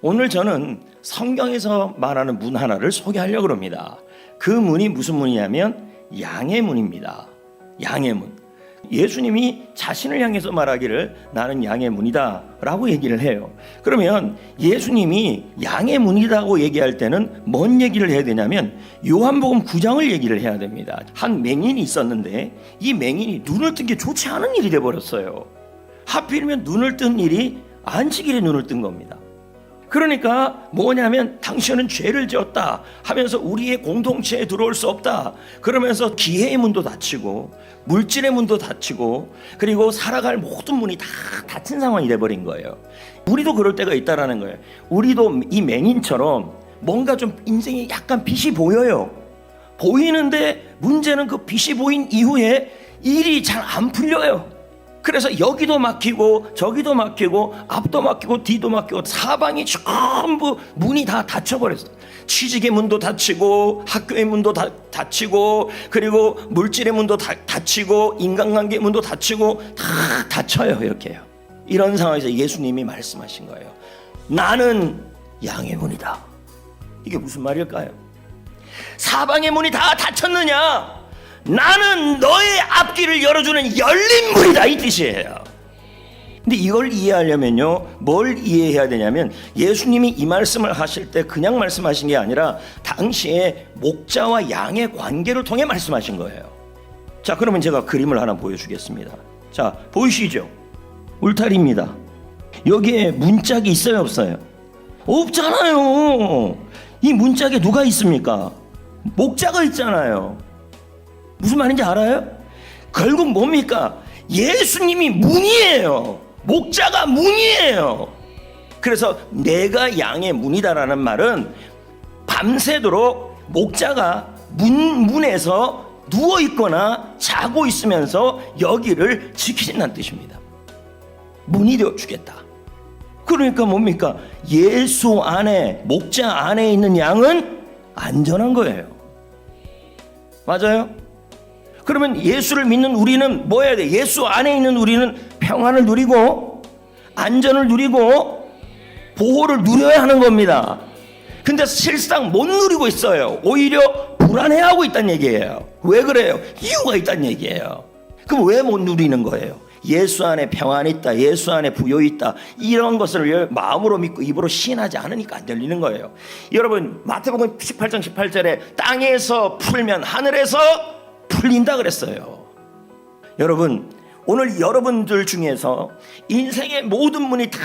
오늘 저는 성경에서 말하는 문 하나를 소개하려고 합니다. 그 문이 무슨 문이냐면 양의 문입니다. 양의 문. 예수님이 자신을 향해서 말하기를 나는 양의 문이다 라고 얘기를 해요. 그러면 예수님이 양의 문이라고 얘기할 때는 뭔 얘기를 해야 되냐면 요한복음 9장을 얘기를 해야 됩니다. 한 맹인이 있었는데 이 맹인이 눈을 뜬 게 좋지 않은 일이 돼버렸어요. 하필이면 눈을 뜬 일이 안식일에 눈을 뜬 겁니다. 그러니까 뭐냐면 당신은 죄를 지었다 하면서 우리의 공동체에 들어올 수 없다. 그러면서 기회의 문도 닫히고 물질의 문도 닫히고 그리고 살아갈 모든 문이 다 닫힌 상황이 돼버린 거예요. 우리도 그럴 때가 있다라는 거예요. 우리도 이 맹인처럼 뭔가 좀 인생에 약간 빛이 보여요. 보이는데 문제는 그 빛이 보인 이후에 일이 잘 안 풀려요. 그래서 여기도 막히고 저기도 막히고 앞도 막히고 뒤도 막히고 사방이 전부 문이 다 닫혀버렸어. 취직의 문도 닫히고 학교의 문도 다, 닫히고 그리고 물질의 문도 다, 닫히고 인간관계 문도 닫히고 다 닫혀요 이렇게요. 이런 상황에서 예수님이 말씀하신 거예요. 나는 양의 문이다. 이게 무슨 말일까요? 사방의 문이 다 닫혔느냐? 나는 너의 앞길을 열어주는 열린 문이다 이 뜻이에요. 근데 이걸 이해하려면요, 뭘 이해해야 되냐면 예수님이 이 말씀을 하실 때 그냥 말씀하신 게 아니라 당시에 목자와 양의 관계를 통해 말씀하신 거예요. 자, 그러면 제가 그림을 하나 보여주겠습니다. 자, 보이시죠? 울타리입니다. 여기에 문짝이 있어요, 없어요? 없잖아요. 이 문짝에 누가 있습니까? 목자가 있잖아요. 무슨 말인지 알아요? 결국 뭡니까? 예수님이 문이에요. 목자가 문이에요. 그래서 내가 양의 문이다라는 말은 밤새도록 목자가 문 문에서 누워 있거나 자고 있으면서 여기를 지키신다는 뜻입니다. 문이 되어 주겠다. 그러니까 뭡니까? 예수 안에 목자 안에 있는 양은 안전한 거예요. 맞아요? 그러면 예수를 믿는 우리는 뭐 해야 돼? 예수 안에 있는 우리는 평안을 누리고 안전을 누리고 보호를 누려야 하는 겁니다. 근데 실상 못 누리고 있어요. 오히려 불안해하고 있다는 얘기예요. 왜 그래요? 이유가 있다는 얘기예요. 그럼 왜 못 누리는 거예요? 예수 안에 평안이 있다. 예수 안에 부여 있다. 이런 것을 마음으로 믿고 입으로 시인하지 않으니까 안 열리는 거예요. 여러분 마태복음 18장 18절에 땅에서 풀면 하늘에서 풀린다 그랬어요. 여러분, 오늘 여러분들 중에서 인생의 모든 문이 다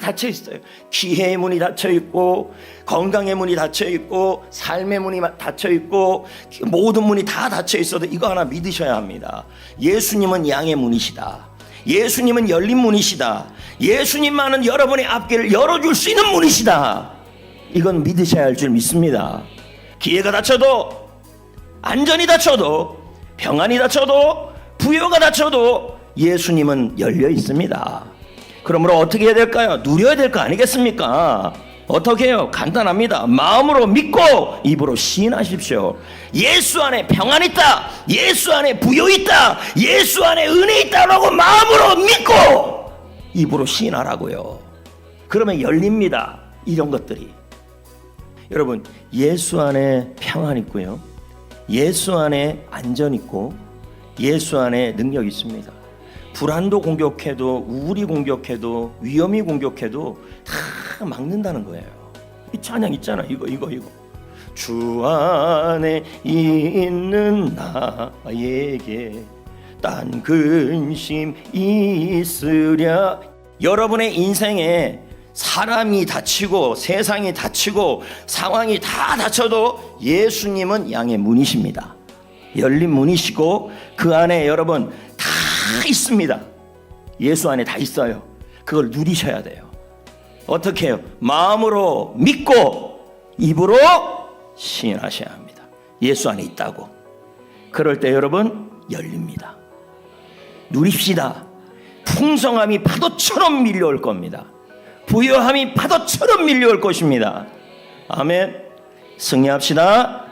닫혀 있어요. 기회의 문이 닫혀 있고, 건강의 문이 닫혀 있고, 삶의 문이 닫혀 있고, 모든 문이 다 닫혀 있어도 이거 하나 믿으셔야 합니다. 예수님은 양의 문이시다. 예수님은 열린 문이시다. 예수님만은 여러분의 앞길을 열어줄 수 있는 문이시다. 이건 믿으셔야 할 줄 믿습니다. 기회가 닫혀도 안전이 닫혀도 평안이 닫혀도 부여가 닫혀도 예수님은 열려 있습니다. 그러므로 어떻게 해야 될까요? 누려야 될 거 아니겠습니까? 어떻게 해요? 간단합니다. 마음으로 믿고 입으로 시인하십시오. 예수 안에 평안 있다. 예수 안에 부여 있다. 예수 안에 은혜 있다라고 마음으로 믿고 입으로 시인하라고요. 그러면 열립니다. 이런 것들이. 여러분, 예수 안에 평안 있고요. 예수 안에 안전 있고 예수 안에 능력 있습니다. 불안도 공격해도 우울이 공격해도 위험이 공격해도 다 막는다는 거예요. 이 찬양 있잖아. 이거 이거 이거. 주 안에 있는 나에게 딴 근심 있으랴. 여러분의 인생에 사람이 다치고 세상이 다치고 상황이 다 다쳐도 예수님은 양의 문이십니다. 열린 문이시고 그 안에 여러분 다 있습니다. 예수 안에 다 있어요. 그걸 누리셔야 돼요. 어떻게 해요? 마음으로 믿고 입으로 시인하셔야 합니다. 예수 안에 있다고. 그럴 때 여러분 열립니다. 누립시다. 풍성함이 파도처럼 밀려올 겁니다. 부여함이 파도처럼 밀려올 것입니다. 아멘. 승리합시다.